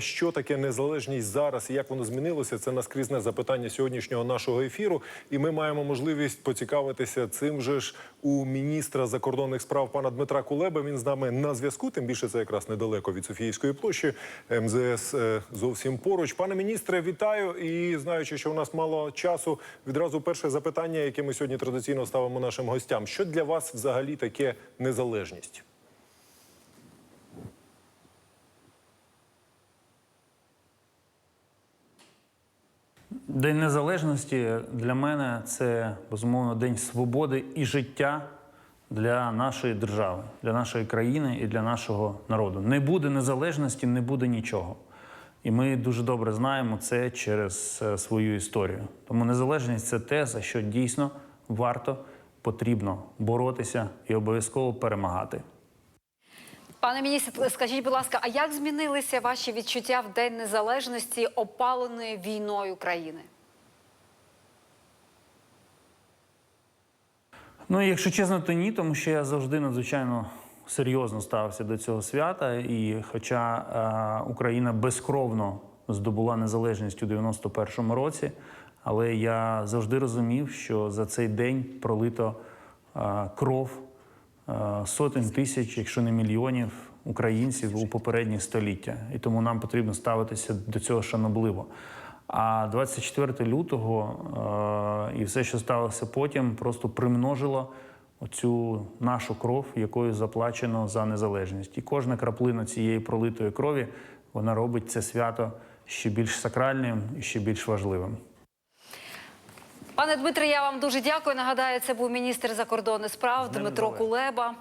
Що таке незалежність зараз і як воно змінилося? Це наскрізне запитання сьогоднішнього нашого ефіру. І ми маємо можливість поцікавитися цим же ж у міністра закордонних справ пана Дмитра Кулеба. Він з нами на зв'язку. Тим більше це якраз недалеко від Софіївської площі. МЗС е, зовсім поруч. Пане міністре, вітаю. І знаючи, що у нас мало часу, відразу перше запитання, яке ми сьогодні традиційно ставимо нашим гостям. Що для вас взагалі таке незалежність? День незалежності для мене це безумовно день свободи і життя для нашої держави, для нашої країни і для нашого народу. Не буде незалежності, не буде нічого. І ми дуже добре знаємо це через е, свою історію. Тому незалежність це те, за що дійсно варто потрібно боротися і обов'язково перемагати. Пане міністр, скажіть, будь ласка, а як змінилися ваші відчуття в День Незалежності, опаленої війною країни? Ну, якщо чесно, то ні, тому що я завжди надзвичайно серйозно ставився до цього свята. І хоча е, Україна безкровно здобула незалежність у 91-му році, але я завжди розумів, що за цей день пролито е, кров сотень тисяч, якщо не мільйонів українців у попередні століття. І тому нам потрібно ставитися до цього шанобливо. А 24 лютого е, і все, що сталося потім, просто примножило оцю нашу кров, якою заплачено за незалежність. І кожна краплина цієї пролитої крові вона робить це свято ще більш сакральним і ще більш важливим. Пане Дмитре, я вам дуже дякую. Нагадаю, це був міністр закордонних справ Дмитро Кулеба.